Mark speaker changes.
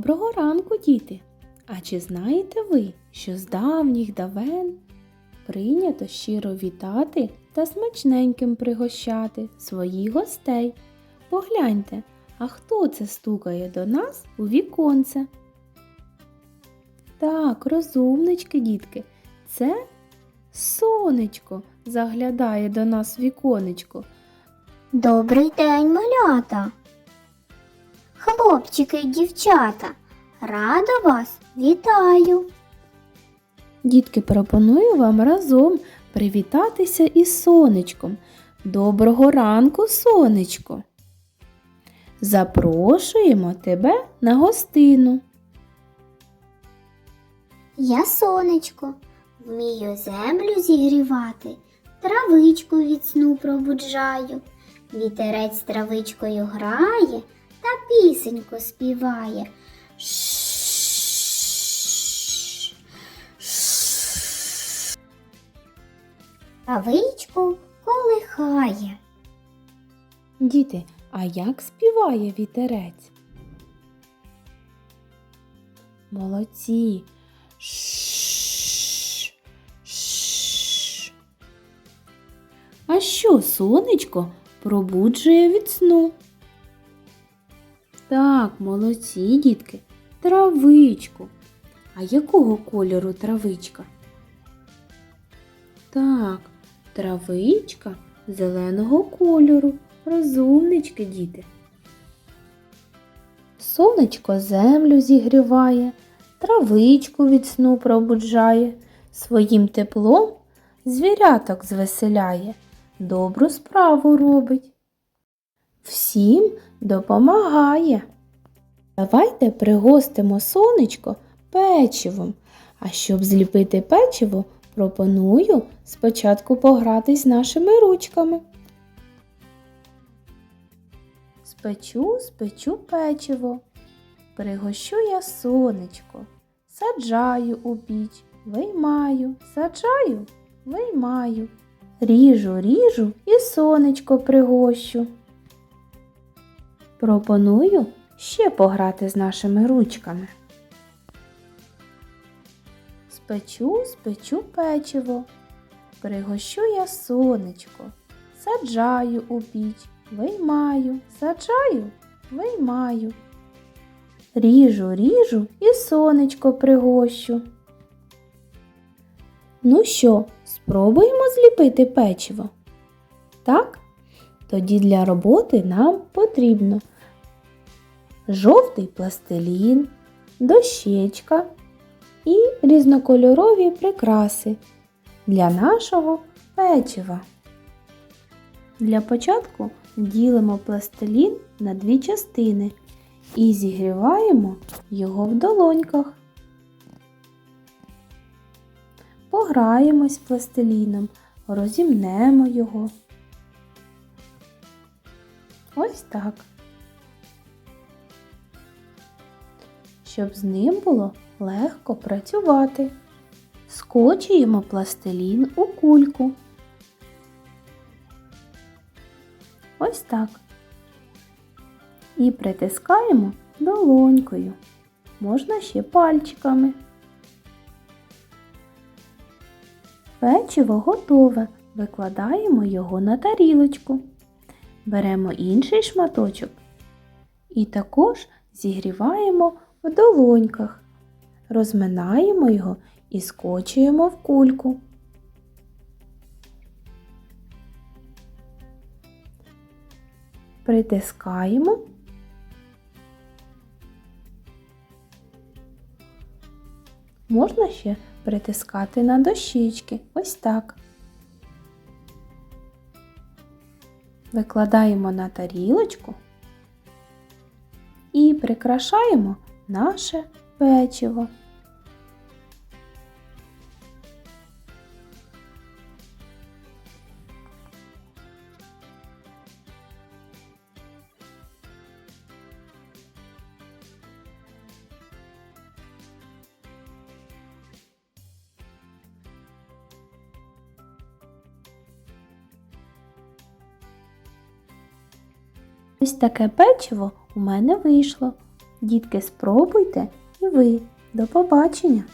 Speaker 1: Доброго ранку, діти! А чи знаєте ви, що з давніх давен прийнято щиро вітати та смачненьким пригощати своїх гостей? Погляньте, а хто це стукає до нас у віконце? Так, розумнички, дітки, це сонечко заглядає до нас віконечко.
Speaker 2: Добрий день, малята. Хлопчики й дівчата, рада вас вітаю.
Speaker 1: Дітки, пропоную вам разом привітатися із сонечком. Доброго ранку, сонечко! Запрошуємо тебе на гостину.
Speaker 2: Я сонечко, вмію землю зігрівати, травичку від сну пробуджаю. Вітерець травичкою грає та пісеньку співає. Травичку колихає.
Speaker 1: Діти, а як співає вітерець? Молодці. Ш. Ш. А що сонечко пробуджує від сну? Так, молодці, дітки, травичку. А якого кольору травичка? Так, травичка зеленого кольору. Розумнички, діти. Сонечко землю зігріває, травичку від сну пробуджає, своїм теплом звіряток звеселяє, добру справу робить. Всім допомагає. Давайте пригостимо сонечко печивом. А щоб зліпити печиво, пропоную спочатку погратись з нашими ручками. Спечу, спечу печиво, пригощу я сонечко, саджаю у піч, виймаю, саджаю, виймаю, ріжу, ріжу і сонечко пригощу. Пропоную ще пограти з нашими ручками. Спечу, спечу печиво, пригощу я сонечко, саджаю у піч, виймаю, саджаю, виймаю. Ріжу, ріжу і сонечко пригощу. Ну що, спробуємо зліпити печиво? Так? Тоді для роботи нам потрібно жовтий пластилін, дощечка і різнокольорові прикраси для нашого печива. Для початку ділимо пластилін на дві частини і зігріваємо його в долоньках. Пограємось пластиліном, розімнемо його. Ось так. Щоб з ним було легко працювати. Скочуємо пластилін у кульку. Ось так. І притискаємо долонькою. Можна ще пальчиками. Печиво готове. Викладаємо його на тарілочку. Беремо інший шматочок і також зігріваємо в долоньках. Розминаємо його і скочуємо в кульку. Притискаємо. Можна ще притискати на дощечки. Ось так. Викладаємо на тарілочку і прикрашаємо наше печиво. Ось таке печиво у мене вийшло. Дітки, спробуйте і ви. До побачення!